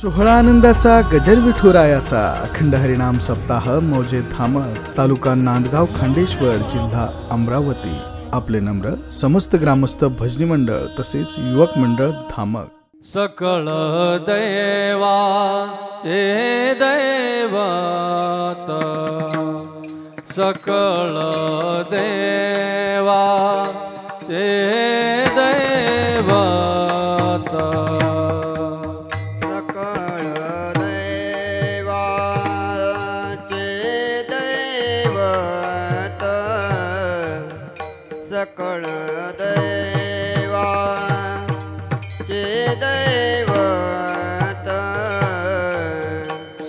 सोहळा आनंदाचा गजर विठुरायाचा अखंड हरिणाम सप्ताह मौजे थामत तालुका नांदगाव खांडेश्वर जिल्हा अमरावती. आपले नम्र समस्त ग्रामस्थ भजनी मंडळ तसेच युवक मंडळ धामक. सकळ दैवा चे दैवत सकळ देवा चे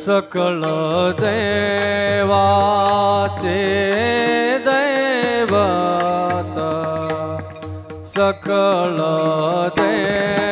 सकल देवाचे दैवत सकल देव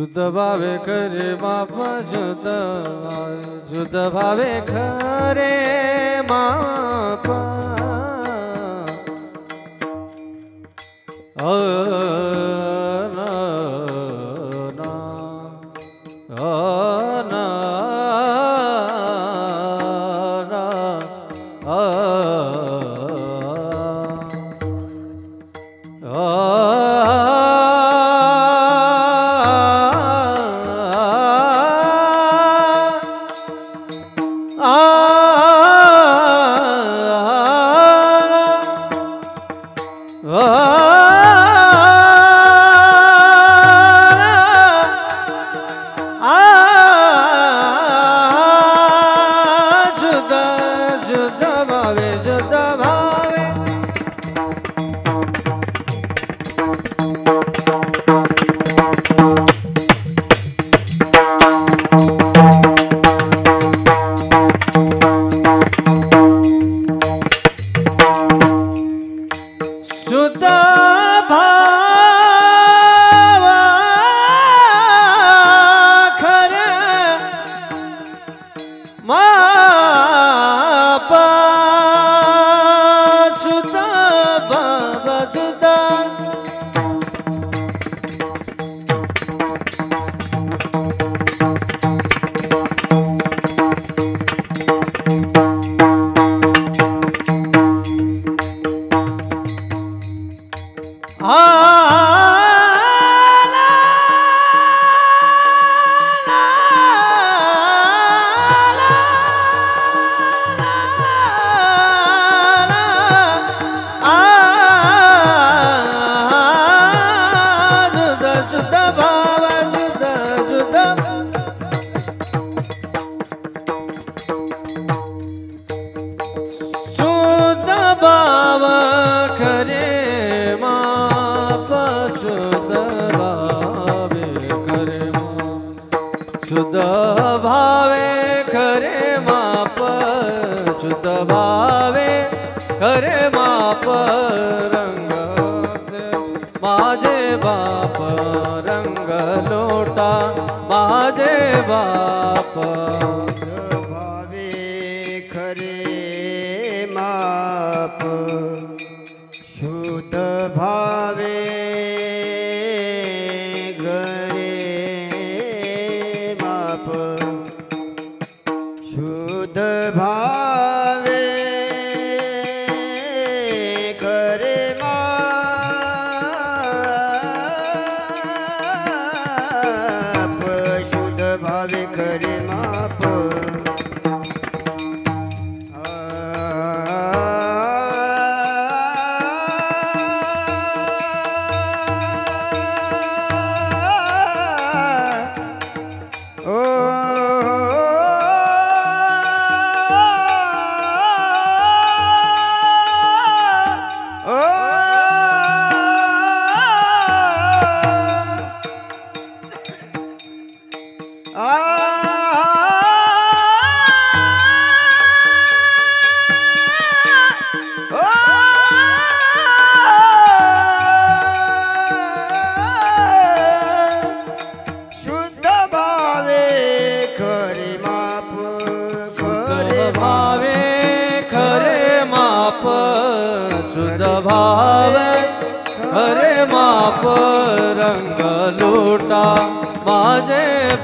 જુદ ભાવે ખરે બાપા જુદ જુદ ભાવે ખરે બાપા भावे करे माप रंग माझे बाप रंग लोटा माझे बाप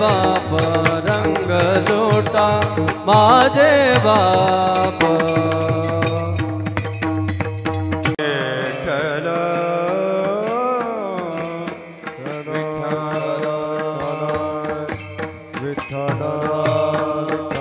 बाप रंग लोटा माजे बाप। Vitthala Vitthala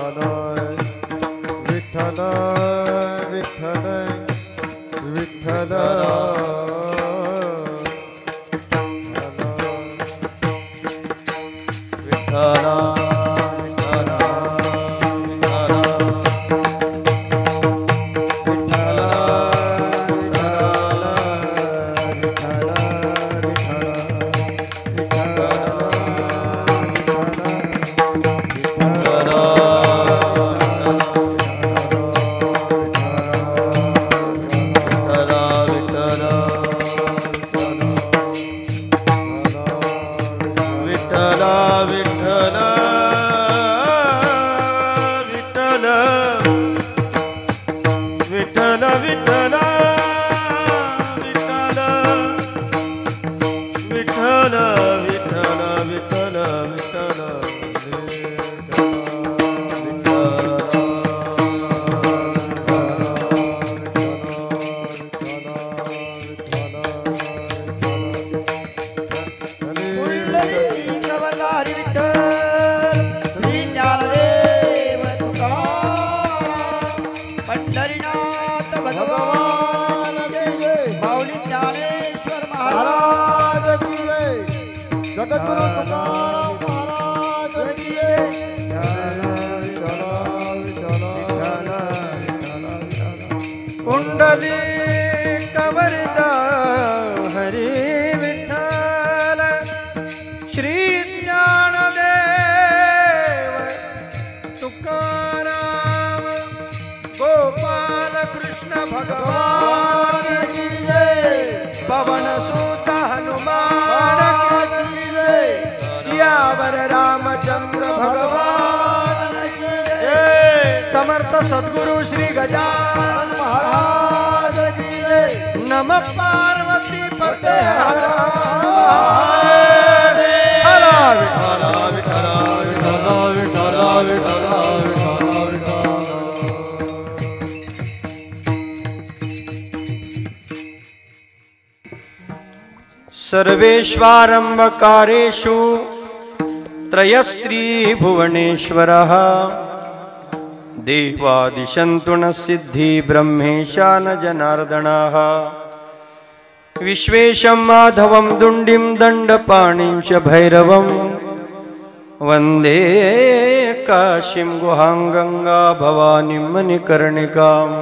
Thank you. सद्गुरु श्री गजान महाराज की नम पार्वती पते सर्वेश्वारंभकारेषु त्रयस्त्रीभुवनेश्वरः देवादिशन्तु न सिद्धि ब्रह्मेशा न जनार्दनाः विश्वेशं माधवं दुण्डिं दण्डपाणिं च भैरवं। वन्दे काशीं गुहां गङ्गा भवानीं मणिकर्णिकाम्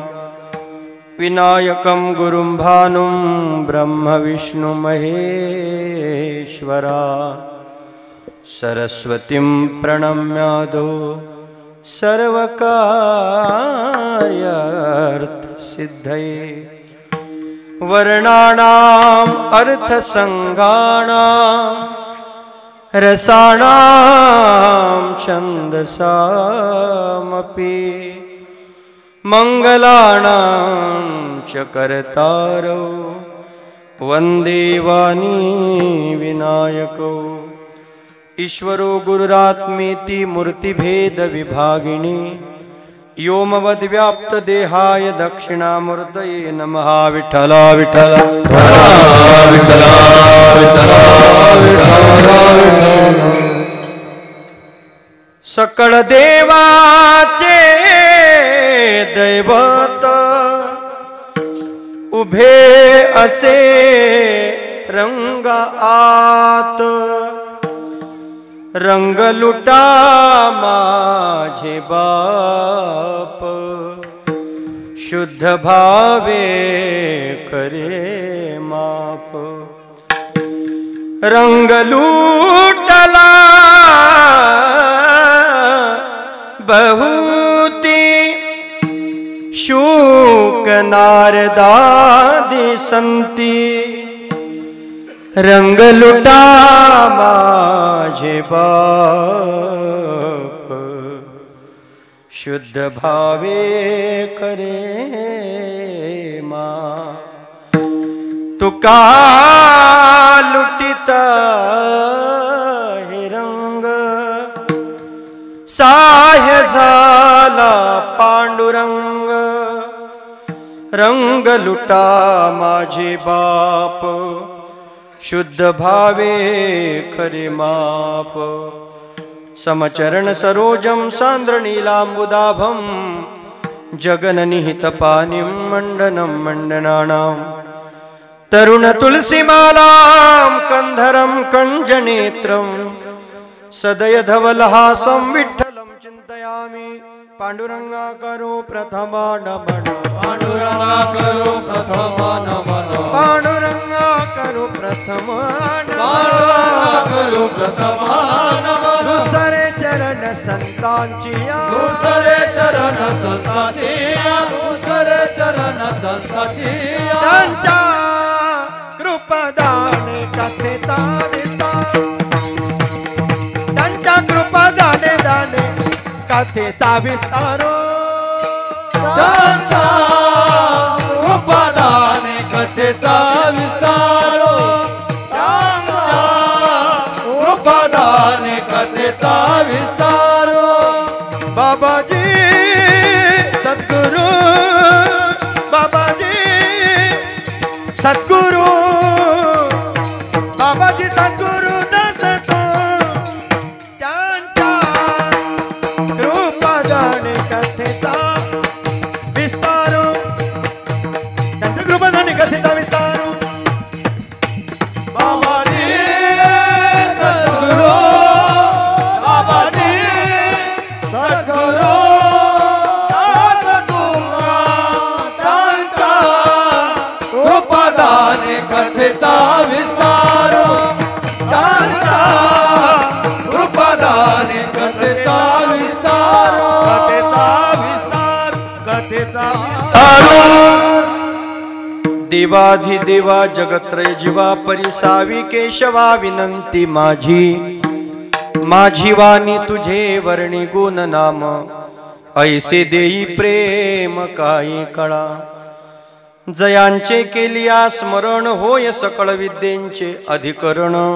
विनायकं गुरुं भानुं ब्रह्मविष्णुमहेश्वरा। सरस्वतीं प्रणम्यादो सर्वकार्यार्थसिद्धये वर्णानाम् अर्थसङ्गाणाम् रसाणां छन्दसामपि। मङ्गलाणां च कर्तारौ। वन्दे वाणी विनायकौ। ईश्वरो गुरुरात्मेति मूर्तिभेदविभागिनी। व्योमवद्व्याप्तदेहाय दक्षिणामूर्तये नमः विठला विठ्ठला। सकळ देवाचे दैवत उभे असे रंग आत रंग लुटा माझे बाप. शुद्ध भावे करे माप. रंग लुटला बहुती. शूक नारदा दिसंती रंग लुटा माझे बाप. शुद्ध भावे करे मा. तुका लुटिता हे रंग. साह्य झाला पांडुरंग. रंग लुटा माझे बाप. शुद्ध भावे खरे माप। समचरण सरोजम सांद्र नीलाम्बुदाभम जगन निहित पानी मंडनम मंडना तरुण तुलसीमालां कन्धरं सदय सदयधवलहासं विठ्ठल पाण्डुरङ्गाकरो प्रथमा नमन। पांडुरंगाकरो प्रथम नमन। पाण्डुरङ्गाकरो प्रथमा पांडुरंगाकरो प्रथम नमन। दुसरे चरण संतांची दुसरे चरण संताती दुसरे चरण संताती त्यांच्या कृपदान कथेचा विस्तार। कथेचा विस्तार हो. देवाधिदेवा जगत्रय जीवा परिसावी केशवा विनंती माझी. माझी वाणी तुझे वर्णी गुण नाम. ऐसे देई प्रेम काही कळा. जयांचे केली स्मरण होय सकळ विद्येंचे अधिकरण.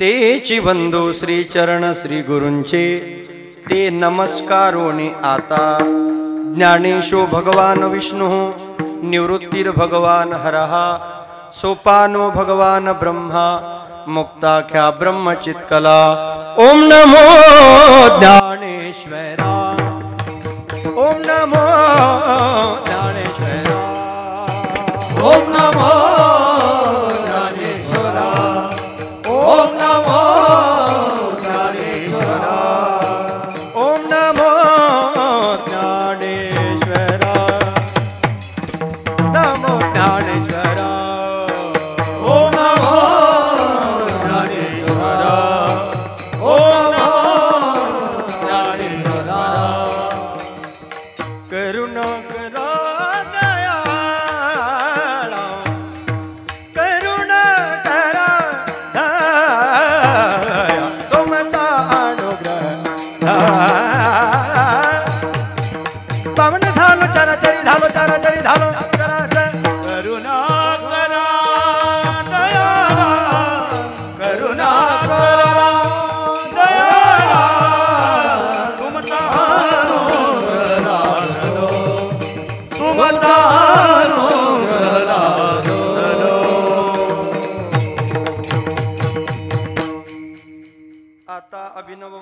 तेची बंधू श्री चरण श्री गुरूंचे ते नमस्कारोनी आता. ज्ञानेशो भगवान विष्णू निवृत्तीर भगवान हरहा सोपानो भगवान ब्रह्मा, मुक्ताख्या ब्रह्मचित्कला। ओम नमो ज्ञानेश्वरा। ओम नमो ज्ञानेश्वरा। ओम नमो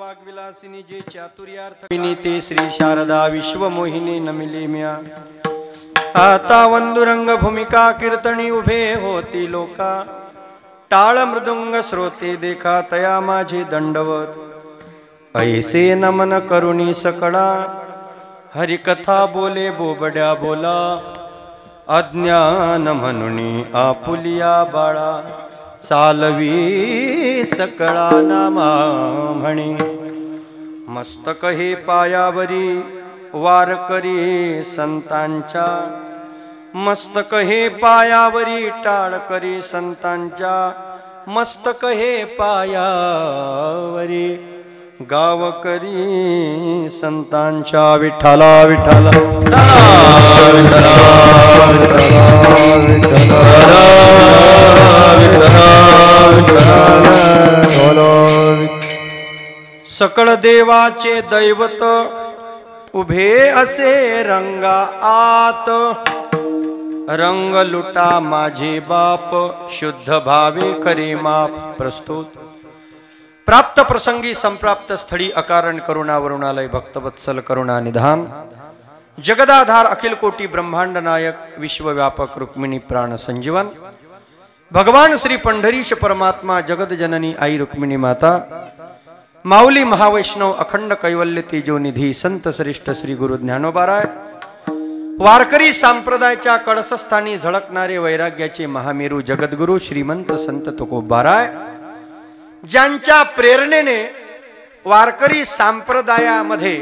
वाग्विलासिनी जे चातुर्यार्थ ते श्री शारदा विश्वमोहिनी नमिले म्या. आता वंदुरंग भूमिका कीर्तनी उभे होती लोका. टाळ मृदुंग श्रोते देखा तया माझे दंडवत. ऐसे नमन करुणी सकळा. हरिकथा बोले बोबड्या बोला. अज्ञान म्हणून आपुलिया बाळा. चालवी सकळा नामा म्हणे. मस्तक हे पायावरी वारकरी संतांच्या. मस्तक हे पायावरी टाळकरी संतांच्या. मस्तक हे पायावरी. गावकरी संतांच्या विठ्ठला विठ्ठला. सकळ देवाचे दैवत उभे असे रंगा आत. रंग लुटा माझे बाप शुद्ध भावे करे माप प्रस्तुत प्राप्त प्रसंगी संप्राप्त स्थळी अकारण करुणा वरुणालय भक्तवत्सल करुणा निधान जगदाधार अखिल कोटी ब्रह्मांड नायक विश्वव्यापक रुक्मिणी प्राण संजीवन भगवान श्री पंढरीश परमात्मा जगद जननी आई रुक्मिणी माता माऊली महावैष्णव अखंड कैवल्य तेजोनिधी संत श्रेष्ठ श्री गुरु ज्ञानोबाराय वारकरी संप्रदायाच्या कळसस्थानी झळकणारे वैराग्याचे महामेरू जगद्गुरु श्रीमंत संत तुकोबाराय ज्यांच्या प्रेरणेने वारकरी संप्रदायामध्ये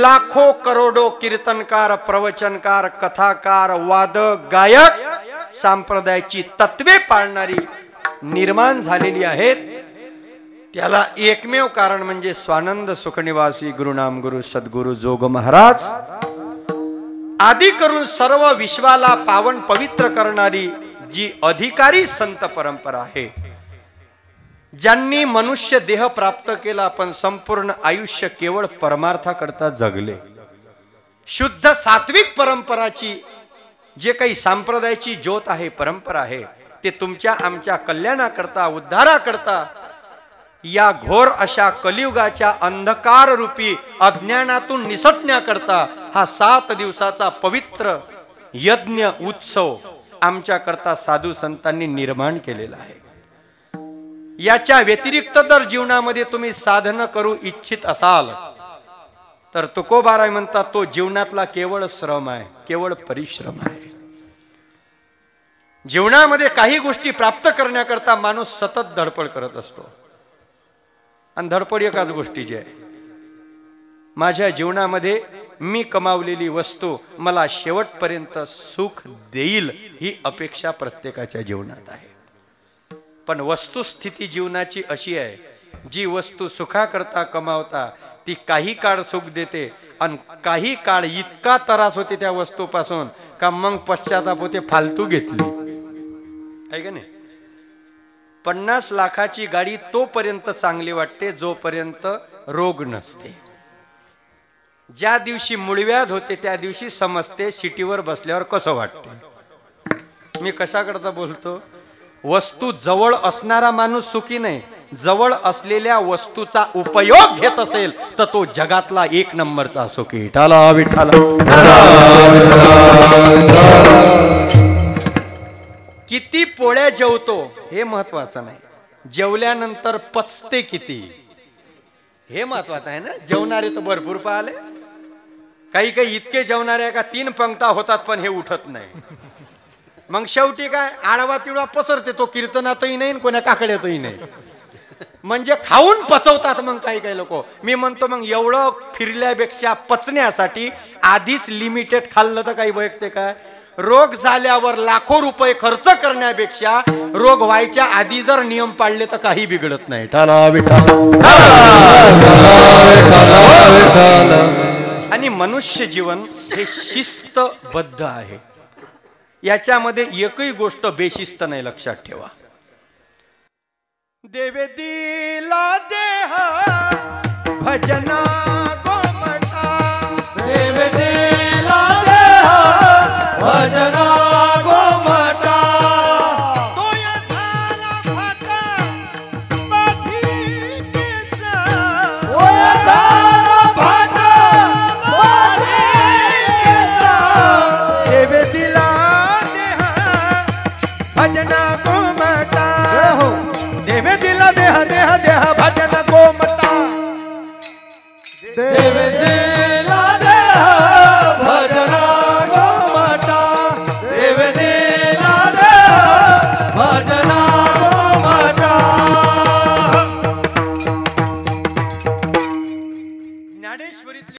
लाखो करोडो कीर्तनकार प्रवचनकार कथाकार वादक गायक संप्रदायाची तत्वे पाळणारी निर्माण झालेली आहेत. त्याला एकमेव कारण म्हणजे स्वानंद सुखनिवासी गुरुनाम गुरु सद्गुरु जोग महाराज. आदी करून सर्व विश्वाला पावन पवित्र करणारी जी अधिकारी संत परंपरा आहे ज्यांनी मनुष्य देह प्राप्त केला पण संपूर्ण आयुष्य केवळ परमार्थाकरता जगले. शुद्ध सात्विक परंपराची जे काही संप्रदायाची ज्योत आहे परंपरा आहे ते तुमच्या आमच्या कल्याणाकरता उद्धाराकरता या घोर अशा कलियुगाच्या अंधकार रूपी अज्ञानातून निसटण्याकरता हा सात दिवसाचा पवित्र यज्ञ उत्सव आमच्याकरता साधू संतांनी निर्माण केलेला आहे. याच्या व्यतिरिक्त जर जीवनामध्ये तुम्ही साधन करू इच्छित असाल. तर तुकोबाराय म्हणतात तो जीवनातला केवळ श्रम आहे केवळ परिश्रम आहे. जीवनामध्ये काही गोष्टी प्राप्त करण्याकरता माणूस सतत धडपड करत असतो. आणि धडपड एकाच गोष्टीची आहे. माझ्या जीवनामध्ये मी कमावलेली वस्तू मला शेवटपर्यंत सुख देईल ही अपेक्षा प्रत्येकाच्या जीवनात आहे. पण वस्तुस्थिती जीवनाची अशी आहे जी वस्तू सुखाकरता कमावता ती काही काळ सुख देते आणि काही काळ इतका त्रास होते त्या वस्तूपासून का मग पश्चाताप होते फालतू घेतली. आहे का नाही? पन्नास लाखाची गाडी तोपर्यंत चांगली वाटते जोपर्यंत रोग नसते. ज्या दिवशी मुळव्याध होते त्या दिवशी समजते सिटीवर बसल्यावर कसं वाटते. मी कशाकरता बोलतो? वस्तू जवळ असणारा माणूस सुखी नाही. जवळ असलेल्या वस्तूचा उपयोग घेत असेल तर तो जगातला एक नंबरचा सुखी विठाला विठाला. किती पोळ्या जेवतो हे महत्वाचं नाही. जेवल्यानंतर पचते किती? हे महत्वाचं आहे ना? जेवणारे तर भरपूर पाहिले. काही काही इतके जेवणारे का तीन पंक्ता होतात पण हे उठत नाही. मग शेवटी काय? आडवा तिळवा पसरते तो कीर्तनातही नाही कोण्या काकड्यातही नाही. म्हणजे खाऊन पचवतात मग काही काही लोक. मी म्हणतो मग एवढं फिरल्यापेक्षा पचण्यासाठी आधीच लिमिटेड खाल्लं तर काही बघते काय रोग झाल्यावर लाखो रुपये खर्च करण्यापेक्षा रोग व्हायच्या आधी जर नियम पाळले तर काही बिघडत नाही. ठाला आणि मनुष्य जीवन हे शिस्तबद्ध आहे. याच्यामध्ये एकही गोष्ट बेशिस्त नाही लक्षात ठेवा. देवे दिला देह भजना